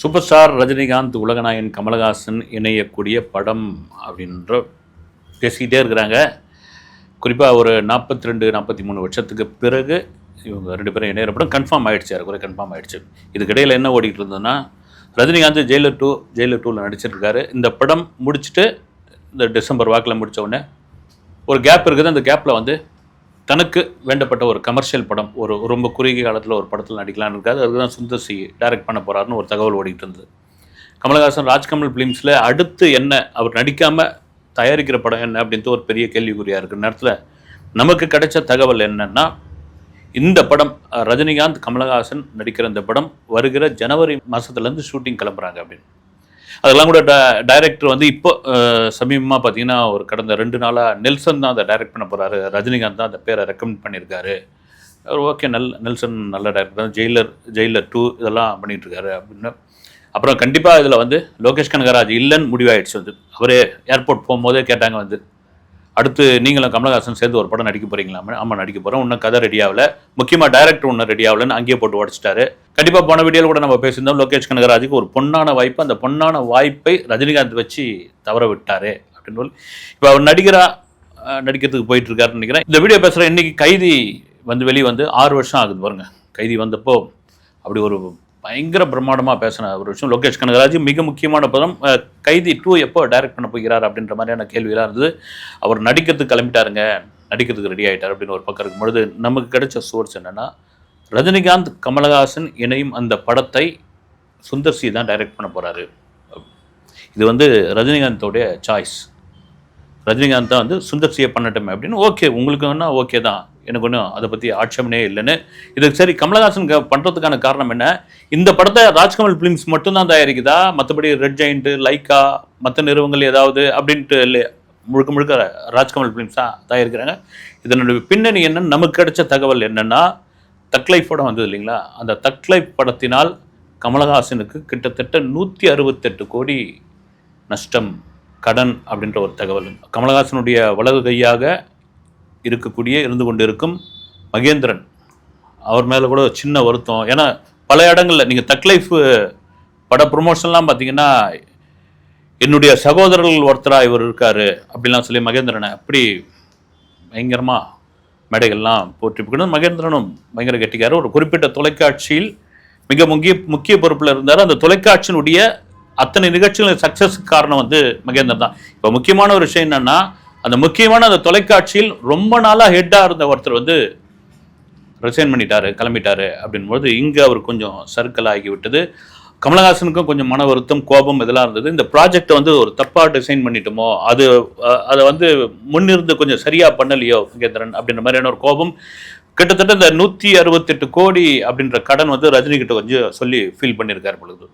Super star Rajinikanth உலகநாயகன் கமலஹாசன் இணையக்கூடிய படம் அப்படின்ற பேசிக்கிட்டே இருக்கிறாங்க. குறிப்பாக ஒரு நாற்பத்தி ரெண்டு நாற்பத்தி மூணு வருஷத்துக்கு பிறகு இவங்க ரெண்டு பேரும் இணையிற படம் கன்ஃபார்ம் ஆகிடுச்சி யார் குறை கன்ஃபார்ம் ஆகிடுச்சு இதுக்கிடையில் என்ன ஓடிக்கிட்டு இருந்ததுன்னா ரஜினிகாந்த் ஜெயிலர் டூ ஜெயிலர் டூவில் நடிச்சிருக்காரு இந்த படம் முடிச்சுட்டு இந்த டிசம்பர் வாக்கில் முடித்த உடனே ஒரு கேப் இருக்குது. அந்த கேப்பில் வந்து தனக்கு வேண்டப்பட்ட ஒரு கமர்ஷியல் படம் ஒரு ரொம்ப குறுகிய காலத்தில் ஒரு படத்தில் நடிக்கலாம்னு இருக்காது. அதுக்கு தான் சுந்தர் சி டைரக்ட் பண்ண போகிறாருன்னு ஒரு தகவல் ஓடிக்கிட்டு இருந்தது. கமலஹாசன் ராஜ்கமல் ஃபிலிம்ஸில் அடுத்து என்ன அவர் நடிக்காமல் தயாரிக்கிற படம் என்ன அப்படின்ட்டு ஒரு பெரிய கேள்விக்குறியாக இருக்கிற நேரத்தில் நமக்கு கிடைச்ச தகவல் என்னன்னா இந்த படம் ரஜினிகாந்த் கமலஹாசன் நடிக்கிற இந்த படம் வருகிற ஜனவரி மாதத்துலேருந்து ஷூட்டிங் கிளம்புறாங்க அப்படின்னு. அதெல்லாம் கூட டைரக்டர் வந்து இப்போ சமீபமாக பார்த்தீங்கன்னா ஒரு கடந்த ரெண்டு நாளாக நெல்சன் தான் அதை டைரக்ட் பண்ண போகிறாரு ரஜினிகாந்த் தான் அந்த பேரை ரெக்கமெண்ட் பண்ணியிருக்காரு. அவர் ஓகே நல் நெல்சன் நல்ல டேரக்டர் தான். ஜெயிலர் ஜெயிலர் டூ இதெல்லாம் பண்ணிகிட்ருக்காரு அப்படின்னு. அப்புறம் கண்டிப்பாக இதில் வந்து லோகேஷ் கனகராஜ் இல்லைன்னு முடிவாயிடுச்சு வந்து. அவரே ஏர்போர்ட் போகும்போதே கேட்டாங்க வந்து. அடுத்து நீங்களும் கமலஹாசன் சேர்ந்து ஒரு படம் நடிக்க போறீங்களா? ஆமாம் நடிக்க போகிறோம் இன்னும் கதை ரெடி ஆகல. முக்கியமாக டைரக்டர் ஒன்றும் ரெடி ஆகலன்னு அங்கேயே போட்டு உடச்சிட்டாரு. கண்டிப்பாக போன வீடியோவில் கூட நம்ம பேசியிருந்தோம். லோகேஷ் கனகராஜுக்கு ஒரு பொன்னான வாய்ப்பு. அந்த பொன்னான வாய்ப்பை ரஜினிகாந்த் வச்சு தவற விட்டாரு அப்படின்னு சொல்லி. இப்போ அவர் நடிகரா நடிக்கிறதுக்கு போயிட்டு இருக்காருன்னு நினைக்கிறேன். இந்த வீடியோ பேசுகிற இன்னைக்கு கைதி வந்து வெளியே வந்து ஆறு வருஷம் ஆகுது பாருங்க. கைதி வந்தப்போ அப்படி ஒரு பயங்கர பிரம்மாண்டமாக பேசின ஒரு விஷயம். லோகேஷ் கனகராஜ் மிக முக்கியமான படம் கைதி டூ எப்போ டைரக்ட் பண்ண போகிறார் அப்படின்ற மாதிரியான கேள்வியெல்லாம் இருந்தது. அவர் நடிக்கிறதுக்கு கிளம்பிட்டாருங்க. நடிக்கிறதுக்கு ரெடி ஆகிட்டார் அப்படின்னு ஒரு பக்கம் இருக்கும்பொழுது நமக்கு கிடைச்ச சோர்ஸ் என்னென்னா ரஜினிகாந்த் கமலஹாசன் இணையும் அந்த படத்தை சுந்தர் சி தான் டைரக்ட் பண்ண போகிறாரு இது வந்து ரஜினிகாந்தோடைய சாய்ஸ் ரஜினிகாந்த் தான் வந்து சுந்தர் சியை பண்ணட்டுமே அப்படின்னு ஓகே உங்களுக்கு ஓகே தான். எனக்கு ஒன்றும் அதை பற்றி ஆட்சேபனே இல்லைன்னு. இதுக்கு சரி கமலஹாசன் க- காரணம் என்ன? இந்த படத்தை ராஜ்கமல் ஃபிலிம்ஸ் மட்டும்தான் தயாரிக்குதா? மற்றபடி ரெட் ஜெயிண்ட்டு லைக்கா மற்ற நிறுவனங்கள் ஏதாவது அப்படின்ட்டு இல்லை முழுக்க முழுக்க ராஜ்கமல் ஃபிலிம்ஸ் தான் தயாரிக்கிறாங்க. இதனுடைய பின்னணி என்னன்னு நமக்கு கிடைச்ச தகவல் என்னென்னா தக்லைஃப் படம் வந்தது இல்லைங்களா? அந்த தக்லைஃப் படத்தினால் கமலஹாசனுக்கு கிட்டத்தட்ட நூற்றி அறுபத்தெட்டு கோடி நஷ்டம் கடன் அப்படின்ற ஒரு தகவல். கமலஹாசனுடைய வலது கையாக இருக்கக்கூடிய இருந்து கொண்டிருக்கும் மகேந்திரன். அவர் மேலே கூட ஒரு சின்ன வருத்தம். ஏன்னா பல இடங்களில் நீங்கள் தக்லைஃப் பட ப்ரொமோஷன்லாம் பார்த்தீங்கன்னா என்னுடைய சகோதரர்கள் ஒருத்தராக இவர் இருக்காரு அப்படிலாம் சொல்லி மகேந்திரனை அப்படி பயங்கரமாக மேடைகள்லாம் போற்றி மகேந்திரனும் பயங்கர கெட்டிக்காரு. ஒரு குறிப்பிட்ட தொலைக்காட்சியில் மிக முக்கிய முக்கிய பொறுப்பில் இருந்தார். அந்த தொலைக்காட்சியினுடைய அத்தனை நிகழ்ச்சிகளின் சக்ஸஸுக்கு காரணம் வந்து மகேந்திரன் தான். இப்போ முக்கியமான ஒரு விஷயம் என்னென்னா அந்த முக்கியமான அந்த தொலைக்காட்சியில் ரொம்ப நாளாக ஹெட்டாக இருந்த ஒருத்தர் வந்து ரிசைன் பண்ணிட்டாரு கிளம்பிட்டாரு அப்படின்போது இங்கே அவர் கொஞ்சம் சர்க்கிள் ஆகிவிட்டது கமலஹாசனுக்கும் கொஞ்சம் மன வருத்தம் கோபம் இதெல்லாம் இருந்தது. இந்த ப்ராஜெக்டை வந்து ஒரு தப்பாக டிசைன் பண்ணிட்டோமோ அது அதை வந்து முன்னிருந்து கொஞ்சம் சரியாக பண்ணலையோ சுகேந்திரன் அப்படின்ற மாதிரியான ஒரு கோபம். கிட்டத்தட்ட இந்த நூற்றி அறுபத்தெட்டு கோடி அப்படின்ற கடன் வந்து ரஜினி கிட்ட கொஞ்சம் சொல்லி ஃபீல் பண்ணியிருக்காரு பொழுது.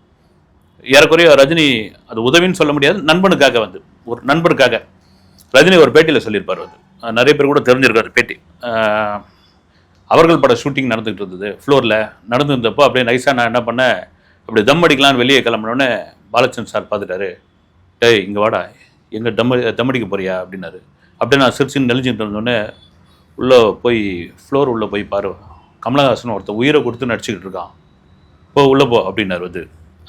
ஏறக்குறைய ரஜினி அது உதவின்னு சொல்ல முடியாது நண்பனுக்காக வந்து ஒரு நண்பனுக்காக ரஜினி ஒரு பேட்டியில் சொல்லியிருப்பார் அது. நிறைய பேர் கூட தெரிஞ்சிருக்காரு பேட்டி. அவர்கள் பட ஷூட்டிங் நடந்துகிட்டு இருந்தது. ஃப்ளோரில் நடந்துருந்தப்போ அப்படியே நைஸாக நான் என்ன பண்ணேன் அப்படி தம் அடிக்கலான்னு வெளியே கிளம்பினோடனே பாலச்சந்த் சார் பார்த்துட்டாரு. டேய் இங்கே வாடா. எங்கே தம் தம் அடிக்க போறியா? அப்படின்னாரு. அப்படியே நான் சிரிச்சுன்னு நெளிஞ்சிட்டு இருந்தோடனே உள்ளே போய் ஃப்ளோர் உள்ளே போய் பாரு. கமலஹாசன் ஒருத்தன் உயிரை கொடுத்து நடிச்சுக்கிட்டு இருக்கான். போ உள்ளே போ அப்படின்னாரு அது.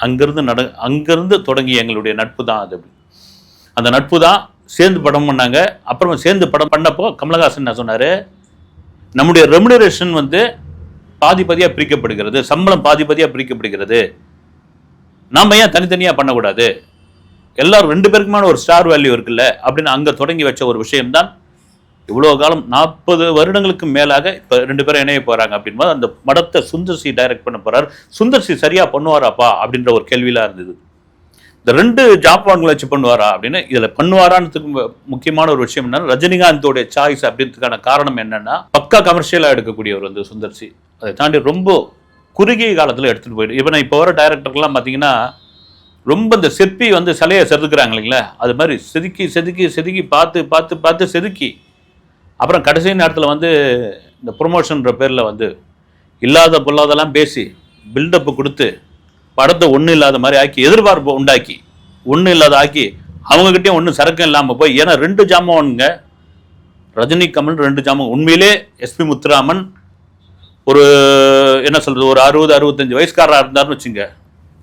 அங்கேருந்து நட அங்கேருந்து தொடங்கி எங்களுடைய நட்பு தான் அது அப்படி. அந்த நட்பு தான் சேர்ந்து படம் பண்ணாங்க. அப்புறமா சேர்ந்து படம் பண்ணப்போ கமலஹாசன் என்ன சொன்னார்? நம்முடைய ரெமுனரேஷன் வந்து பாதி பாதியாக பிரிக்கப்படுகிறது. சம்பளம் பாதி பாதியாக பிரிக்கப்படுகிறது. நாம் ஏன் தனித்தனியாக பண்ணக்கூடாது? எல்லாரும் ரெண்டு பேருக்குமான ஒரு ஸ்டார் வேல்யூ இருக்குல்ல? அப்படின்னு அங்கே தொடங்கி வச்ச ஒரு விஷயம்தான். இவ்வளோ காலம் நாற்பது வருடங்களுக்கு மேலாக இப்போ ரெண்டு பேரும் இணைய போகிறாங்க அப்படின்போது அந்த படத்தை சுந்தர் சி டைரக்ட் பண்ண போகிறார் சுந்தர் சி சரியாக பண்ணுவாராப்பா அப்படின்ற ஒரு கேள்வியெலாம் இருந்தது. இந்த ரெண்டு ஜாப்பான்களை வச்சு பண்ணுவாரா அப்படின்னு இதில் பண்ணுவாரான்றதுக்கு முக்கியமான ஒரு விஷயம் என்னன்னா ரஜினிகாந்தோடைய சாய்ஸ் அப்படின்றதுக்கான காரணம் என்னன்னா பக்கா கமர்ஷியலாக எடுக்கக்கூடியவர் வந்து சுந்தர் சி. அதை தாண்டி ரொம்ப குறுகிய காலத்தில் எடுத்துகிட்டு போயிடு இவனை இப்போ வர டைரக்டர்லாம் பார்த்தீங்கன்னா ரொம்ப இந்த செப்பி வந்து சிலையை செதுக்குறாங்க இல்லைங்களா? அது மாதிரி செதுக்கி செதுக்கி செதுக்கி பார்த்து பார்த்து பார்த்து செதுக்கி அப்புறம் கடைசி நேரத்தில் வந்து இந்த ப்ரொமோஷன்ற பேரில் வந்து இல்லாத பொல்லாதெல்லாம் பேசி பில்டப்பு கொடுத்து படத்தை ஒன்றும் இல்லாத மாதிரி ஆக்கி எதிர்பார்ப்பு உண்டாக்கி ஒன்றும் இல்லாத ஆக்கி அவங்ககிட்டயும் ஒன்றும் சரக்கம் இல்லாமல் போய் ஏன்னா ரெண்டு ஜாமான்ங்க ரஜினி கமல் ரெண்டு ஜாமான். உண்மையிலே எஸ்பி முத்துராமன் ஒரு என்ன சொல்கிறது ஒரு அறுபது அறுபத்தஞ்சு வயசுக்காரராக இருந்தாருன்னு வச்சுங்க.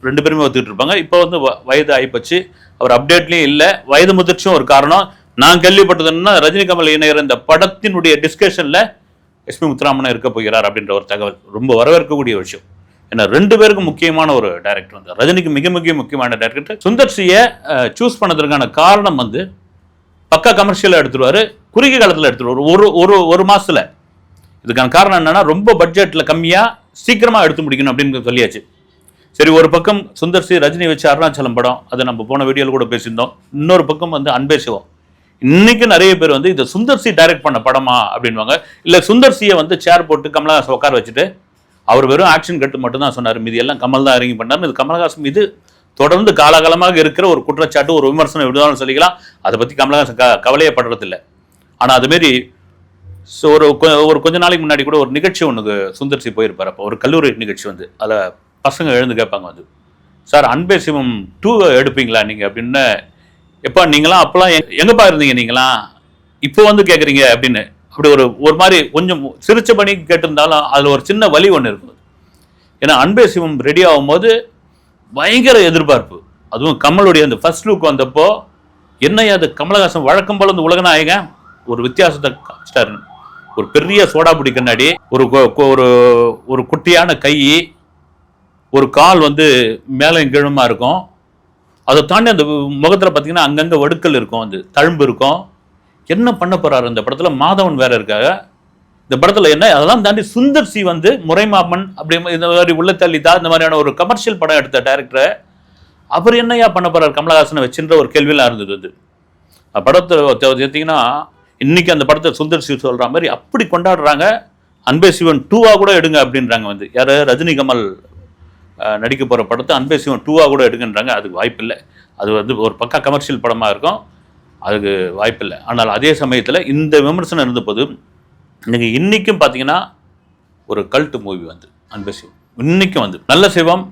ரெண்டு பேருமே ஒத்துக்கிட்டு இருப்பாங்க. இப்போ வந்து வ- வயது ஆகிப்போச்சு அவர் அப்டேட்லேயும் இல்லை. வயது முதிர்ச்சியும் ஒரு காரணம். நான் கேள்விப்பட்டது என்னன்னா ரஜினி கமல் இணையர் இந்த படத்தினுடைய டிஸ்கஷனில் எஸ்பி முத்துராமன் இருக்க போகிறார் அப்படின்ற ஒரு தகவல். ரொம்ப வரவேற்கக்கூடிய விஷயம். ஏன்னா ரெண்டு பேருக்கும் முக்கியமான ஒரு டைரக்டர் வந்து ரஜினிக்கு மிக மிக முக்கியமான டைரக்டர் சுந்தர் சியை சூஸ் பண்ணதற்கான காரணம் வந்து பக்கா கமர்ஷியலாக எடுத்துருவார் குறுகிய காலத்தில் எடுத்துருவார். ஒரு ஒரு ஒரு மாதத்தில் இதுக்கான காரணம் என்னென்னா ரொம்ப பட்ஜெட்டில் கம்மியாக சீக்கிரமாக எடுத்து முடிக்கணும் அப்படின்னு சொல்லியாச்சு. சரி ஒரு பக்கம் சுந்தர் சி ரஜினி வச்சு அருணாச்சலம் படம் அதை நம்ம போன வீடியோவில் கூட பேசியிருந்தோம். இன்னொரு பக்கம் வந்து அன்பே சிவம். இன்னைக்கு நிறைய பேர் வந்து இதை சுந்தர் சி டைரக்ட் பண்ண படமா அப்படின்வாங்க இல்லை சுந்தர் சியை வந்து சேர் போட்டு கமலஹாசன் உட்கார வச்சுட்டு அவர் வெறும் ஆக்ஷன் கட்டு மட்டும் தான் சொன்னார். மீதி எல்லாம் கமல் தான் இறங்கி பண்ணார். இது கமல்ஹாசன் இது தொடர்ந்து காலகாலமாக இருக்கிற ஒரு குற்றச்சாட்டு ஒரு விமர்சனம் விடுவாலும் சொல்லிக்கலாம். அதை பற்றி கமல்ஹாசன் க கவலையப்படுறதில்லை. ஆனால் அதுமாரி ஸோ ஒரு ஒரு கொஞ்ச நாளைக்கு முன்னாடி கூட ஒரு நிகழ்ச்சி ஒன்று சுந்தர்சி போயிருப்பார். அப்போ ஒரு கல்லூரி நிகழ்ச்சி வந்து. அதில் பசங்க எழுந்து கேட்பாங்க வந்து. சார் அன்பே சிவம் டூ எடுப்பீங்களா நீங்கள் அப்படின்னு. எப்பா நீங்களாம் அப்போலாம் எங்கேப்பா எங்கப்பா இருந்தீங்க நீங்களாம்? இப்போ வந்து கேட்குறீங்க அப்படின்னு. அப்படி ஒரு ஒரு மாதிரி கொஞ்சம் சிரிச்ச பணி கேட்டிருந்தாலும் அதில் ஒரு சின்ன வலி ஒன்று இருக்கும் ஏன்னா அன்பே சிவம் ரெடி ஆகும்போது பயங்கர எதிர்பார்ப்பு. அதுவும் கமலுடைய அந்த ஃபர்ஸ்ட் லுக் வந்தப்போ என்னையா அது கமலஹாசன் வழக்கம் போல இந்த உலகநாயக ஒரு வித்தியாசத்தை காமிச்சிட்டாரு. ஒரு பெரிய சோடாபுடி கண்ணாடி ஒரு ஒரு ஒரு குட்டியான கை ஒரு கால் வந்து மேலே கீழமாக இருக்கும். அதை தாண்டி அந்த முகத்தில் பார்த்தீங்கன்னா அங்கங்கே வடுக்கல் இருக்கும். அந்த தழும்பு இருக்கும். என்ன பண்ண போறாரு இந்த படத்தில்? மாதவன் வேற இருக்காங்க. இந்த படத்தில் என்ன? அதெல்லாம் தாண்டி சுந்தர் சி வந்து முறைமாமன் அப்படி இந்த மாதிரி உள்ள தள்ளிதா இந்த மாதிரியான ஒரு கமர்ஷியல் படம் எடுத்த டேரக்டரை அவர் என்னையா பண்ண போறாரு? கமலஹாசனை வச்சுன்ற ஒரு கேள்வியெல்லாம் இருந்தது அது. படத்தை பார்த்தீங்கன்னா இன்னைக்கு அந்த படத்தை சுந்தர் சி சொல்ற மாதிரி அப்படி கொண்டாடுறாங்க. அன்பே சிவன் டூவா கூட எடுங்க அப்படின்றாங்க வந்து. யார்? ரஜினி கமல் நடிக்க போகிற படத்தை அன்பே சிவன் டூவா கூட எடுங்கன்றாங்க. அதுக்கு வாய்ப்பில்லை. அது வந்து ஒரு பக்கா கமர்ஷியல் படமாக இருக்கும். அதுக்கு வாய்ப்பில்லை. ஆனால் அதே சமயத்தில் இந்த விமர்சனம் இருந்தபோது இன்றைக்கி இன்றைக்கும் பார்த்தீங்கன்னா ஒரு கல்ட்டு மூவி வந்து அன்பு சிவம். இன்றைக்கும் வந்து நல்ல சிவம்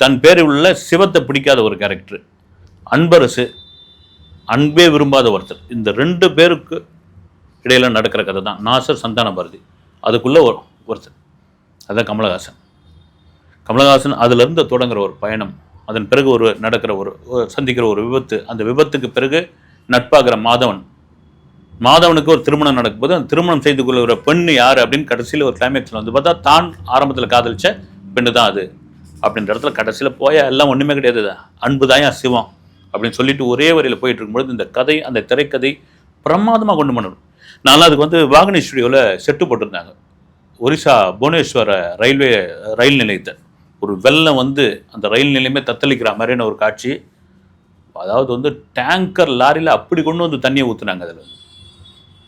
தன் பேரில் உள்ள சிவத்தை பிடிக்காத ஒரு கேரக்டர் அன்பரசு அன்பே விரும்பாத ஒருத்தர். இந்த ரெண்டு பேருக்கு இடையில நடக்கிற கதை தான். நாசர் சந்தான பாரதி அதுக்குள்ளே ஒரு ஒருத்தர். அதுதான் கமலஹாசன். கமலஹாசன் அதிலிருந்து தொடங்குற ஒரு பயணம் அதன் பிறகு ஒரு நடக்கிற ஒரு சந்திக்கிற ஒரு விபத்து அந்த விபத்துக்கு பிறகு நட்பாகிற மாதவன். மாதவனுக்கு ஒரு திருமணம் நடக்கும்போது அந்த திருமணம் செய்து கொள்கிற பெண் யார் அப்படின்னு கடைசியில் ஒரு கிளைமேக்ஸில் வந்து பார்த்தா தான் ஆரம்பத்தில் காதலிச்ச பெண்ணு தான் அது. அப்படின்ற இடத்துல கடைசியில் போய எல்லாம் ஒன்றுமே கிடையாது அன்பு தாயா சிவம் அப்படின்னு சொல்லிட்டு ஒரே வரியில் போயிட்டு இருக்கும்பொழுது இந்த கதை அந்த திரைக்கதை பிரமாதமாக கொண்டு பண்ணணும் நான் அதுக்கு வந்து வாகனி ஸ்டுடியோவில் செட்டு போட்டிருந்தாங்க. ஒரிசா புவனேஸ்வர ரயில்வே ரயில் நிலையத்தை. ஒரு வெள்ளம் வந்து அந்த ரயில் நிலையமே தத்தளிக்கிற மாதிரியான ஒரு காட்சி. அதாவது வந்து டேங்கர் லாரியில் அப்படி கொண்டு வந்து தண்ணியை ஊற்றுனாங்க அதில்.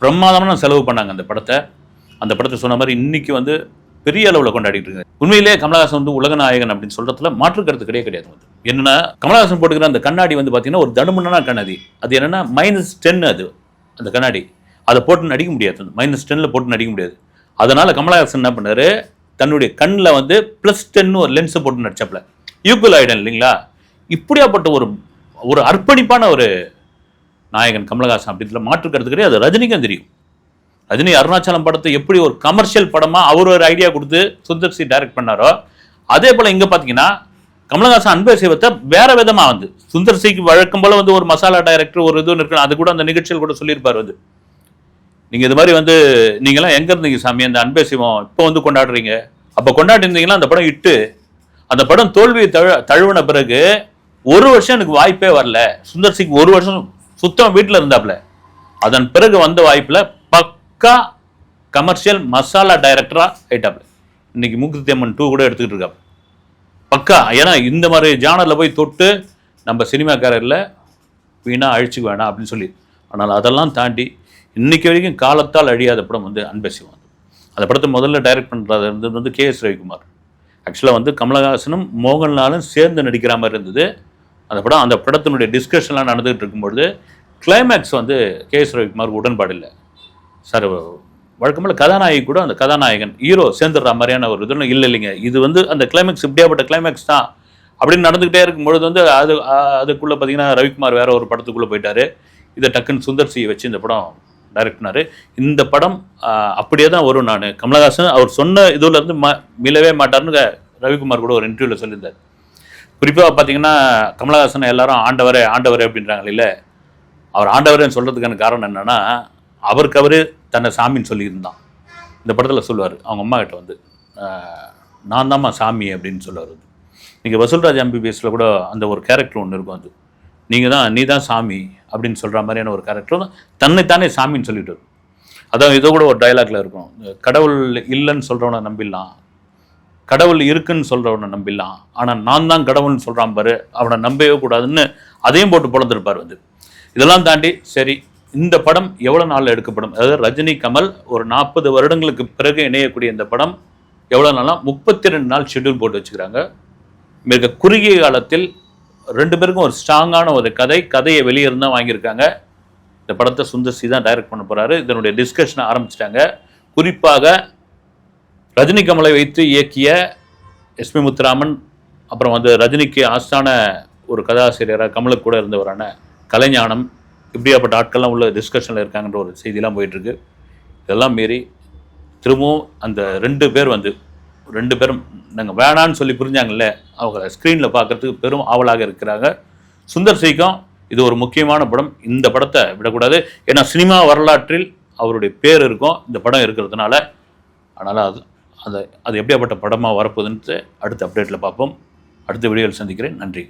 பிரமாதமான செலவு பண்ணாங்க அந்த படத்தை. அந்த படத்தை சொன்ன மாதிரி இன்னைக்கு வந்து பெரிய அளவில் கொண்டாடிட்டு இருக்காங்க. உண்மையிலேயே கமலஹாசன் வந்து உலகநாயகன் அப்படின்னு சொல்றதுல மாற்று கருத்து கிடையாது கிடையாது வந்து. என்னன்னா கமலஹாசன் போட்டுக்கிற அந்த கண்ணாடி வந்து பார்த்தீங்கன்னா ஒரு தடுமனான கண்ணாடி. அது என்னன்னா மைனஸ் டென் அது அந்த கண்ணாடி. அதை போட்டு நடிக்க முடியாது மைனஸ் டென்னில் போட்டு நடிக்க முடியாது. அதனால கமலஹாசன் என்ன பண்ணாரு? தன்னுடைய கண்ணில் வந்து ப்ளஸ் டென்னு ஒரு லென்ஸை போட்டு நடிச்சாப்ல ஈக்குவல் ஆயிடன் இல்லைங்களா? இப்படியாப்பட்ட ஒரு ஒரு அர்ப்பணிப்பான ஒரு நாயகன் கமலஹாசன் அப்படின்ற மாற்று கருத்து கிடையாது அது ரஜினிக்கும் தெரியும். ரஜினி அருணாச்சலம் படத்தை எப்படி ஒரு கமர்ஷியல் படமாக அவர் ஒரு ஐடியா கொடுத்து சுந்தர் சி டைரக்ட் பண்ணாரோ அதே போல் இங்கே பார்த்தீங்கன்னா கமலஹாசன் அன்பே சிவத்தை வேற விதமாக வந்து. சுந்தர் சிக்கு வழக்கம் போல் வந்து ஒரு மசாலா டைரக்டர் ஒரு இதுவும் இருக்கணும் அது கூட அந்த நிகழ்ச்சியில் கூட சொல்லியிருப்பார் வந்து. நீங்கள் இது மாதிரி வந்து நீங்களாம் எங்கே இருந்தீங்க சாமி? அந்த அன்பே சிவம் இப்போ வந்து கொண்டாடுறீங்க. அப்போ கொண்டாடி இருந்தீங்கன்னா அந்த படம் இட்டு அந்த படம் தோல்வியை தழு தழுவின பிறகு ஒரு வருஷம் எனக்கு வாய்ப்பே வரல. சுந்தர் சிங் ஒரு வருஷம் சுத்தம் வீட்டில் இருந்தாப்ல. அதன் பிறகு வந்த வாய்ப்பில் பக்கா கமர்ஷியல் மசாலா டைரக்டரா ஆயிட்டாப்ல. இன்னைக்கு மூக்குத்தி அம்மன் டூ கூட எடுத்துக்கிட்டு இருக்காப்ல. பக்கா ஏன்னா இந்த மாதிரி ஜானரில் போய் தொட்டு நம்ம சினிமாக்காரரில் வீணா அழிச்சுக்க வேணாம் அப்படின்னு சொல்லி. ஆனால் அதெல்லாம் தாண்டி இன்னைக்கு வரைக்கும் காலத்தால் அழியாத படம் வந்து அன்பசிவம் அந்த படத்தை முதல்ல டைரக்ட் பண்ணுறது இருந்தது வந்து கே எஸ் ரவிக்குமார். ஆக்சுவலாக வந்து கமலஹாசனும் மோகன்லாலும் சேர்ந்து நடிக்கிற மாதிரி இருந்தது. அந்த படம் அந்த படத்தினுடைய டிஸ்கஷன்லாம் நடந்துகிட்டு இருக்கும்பொழுது கிளைமேக்ஸ் வந்து கே எஸ் ரவிக்குமாருக்கு உடன்பாடு இல்லை. சார் வழக்கமில்ல கதாநாயகி கூட அந்த கதாநாயகன் ஹீரோ சேர்ந்துடுற மாதிரியான ஒரு இதுன்னு இல்லை இல்லைங்க. இது வந்து அந்த கிளைமேக்ஸ் இப்படியாப்பட்ட கிளைமேக்ஸ் தான் அப்படின்னு நடந்துக்கிட்டே இருக்கும்பொழுது வந்து அது அதுக்குள்ளே பார்த்தீங்கன்னா ரவிக்குமார் வேற ஒரு படத்துக்குள்ளே போயிட்டார். இதை டக்குன்னு சுந்தர் சியை வச்சு இந்த படம் டைரக்ட்னாரு இந்த படம் அப்படியே தான் வரும் நான். கமலஹாசன் அவர் சொன்ன இதுலேருந்து ம மீளவே மாட்டார்னு ரவிக்குமார் கூட ஒரு இன்டர்வியூவில் சொல்லியிருந்தார். குறிப்பாக பார்த்தீங்கன்னா கமலஹாசன் எல்லாரும் ஆண்டவரே ஆண்டவரே அப்படின்றாங்க இல்லை அவர் ஆண்டவரேன்னு சொல்கிறதுக்கான காரணம் என்னென்னா அவருக்கு அவர் தன்னை சாமின்னு சொல்லியிருந்தான். இந்த படத்தில் சொல்லுவார் அவங்க அம்மா கிட்ட வந்து நான் தாம்மா சாமி அப்படின்னு சொல்லுவார் நீங்கள் வசூல்ராஜ் எம்பிபிஎஸில் கூட அந்த ஒரு கேரக்டர் ஒன்று இருக்கும் அது. நீங்கள் தான் நீ தான் சாமி அப்படின்னு சொல்கிற மாதிரியான ஒரு கேரக்டர் தன்னைத்தானே சாமின்னு சொல்லிட்டு வரும். அதான் இதோ கூட ஒரு டைலாக்ல இருக்கும். கடவுள் இல்லைன்னு சொல்கிறவனை நம்பிடலாம். கடவுள் இருக்குன்னு சொல்கிறவனை நம்பிடலாம். ஆனால் நான் தான் கடவுள்னு சொல்கிறான் பாரு அவனை நம்பவே கூடாதுன்னு அதையும் போட்டு பொழந்திருப்பார் வந்து இதெல்லாம் தாண்டி சரி இந்த படம் எவ்வளோ நாளில் எடுக்கப்படும்? அதாவது ரஜினி கமல் ஒரு நாற்பது வருடங்களுக்கு பிறகு இணையக்கூடிய இந்த படம் எவ்வளோ நாளாக முப்பத்தி ரெண்டு நாள் ஷெட்யூல் போட்டு வச்சுக்கிறாங்க. மிக குறுகிய காலத்தில் ரெண்டு பேருக்கும் ஒரு ஸ்ட்ராங்கான ஒரு கதை கதையை வெளியே இருந்தால் வாங்கியிருக்காங்க. இந்த படத்தை சுந்தர் சி தான் டைரக்ட் பண்ண போகிறாரு இதனுடைய டிஸ்கஷனை ஆரம்பிச்சிட்டாங்க. குறிப்பாக ரஜினி கமலை வைத்து இயக்கிய எஸ்பி முத்துராமன் அப்புறம் வந்து ரஜினிக்கு ஆஸ்தான ஒரு கதாசிரியராக கமலுக்கு கூட இருந்தவரான கலைஞானம் இப்படியாப்பட்ட ஆட்கள்லாம் உள்ள டிஸ்கஷனில் இருக்காங்கன்ற ஒரு செய்திலாம் போயிட்டுருக்கு. இதெல்லாம் மீறி திரும்பவும் அந்த ரெண்டு பேர் வந்து ரெண்டு பேரும் நாங்கள் வேணான்னு சொல்லி புரிஞ்சாங்கல்ல அவங்கள ஸ்க்ரீனில் பார்க்கறதுக்கு பெரும் ஆவலாக இருக்கிறாங்க. சுந்தர் சிக்கும் இது ஒரு முக்கியமான படம். இந்த படத்தை விடக்கூடாது. ஏன்னா சினிமா வரலாற்றில் அவருடைய பேர் இருக்கும். இந்த படம் இருக்கிறதுனால அதனால் அது அதை அது எப்படியாப்பட்ட படமாக வரப்போகுதுன்ட்டு அடுத்த அப்டேட்டில் பார்ப்போம். அடுத்த வீடியோவில் சந்திக்கிறேன். நன்றி.